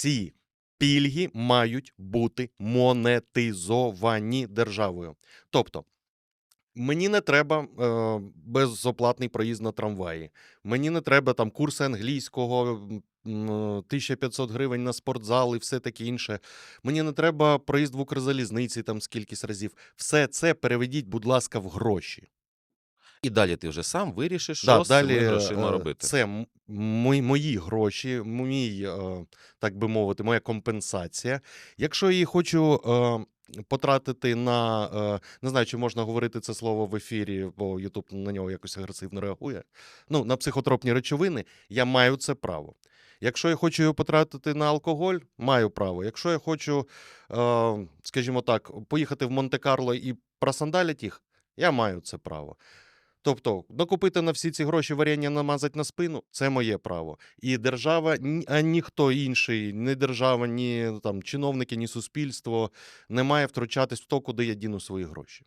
ці пільги мають бути монетизовані державою. Тобто, мені не треба е, безоплатний проїзд на трамваї. Мені не треба там курси англійського, м, м, 1500 гривень на спортзал і все таке інше. Мені не треба проїзд в Укрзалізниці там скількись разів. Все це переведіть, будь ласка, в гроші. І далі ти вже сам вирішиш, що Да, з цими далі грошима е, робити. це мої, мої гроші, мій, е, так би мовити, моя компенсація. Якщо я її хочу е, потратити на е, не знаю, чи можна говорити це слово в ефірі, бо Ютуб на нього якось агресивно реагує. Ну, на психотропні речовини, я маю це право. Якщо я хочу його потратити на алкоголь, маю право. Якщо я хочу, скажімо так, поїхати в Монте-Карло і просандалять їх, я маю це право. Тобто, докупити на всі ці гроші варення намазати на спину це моє право. І держава, а ніхто інший, ні держава, ні там чиновники, ні суспільство не має втручатись в то, куди я діну свої гроші.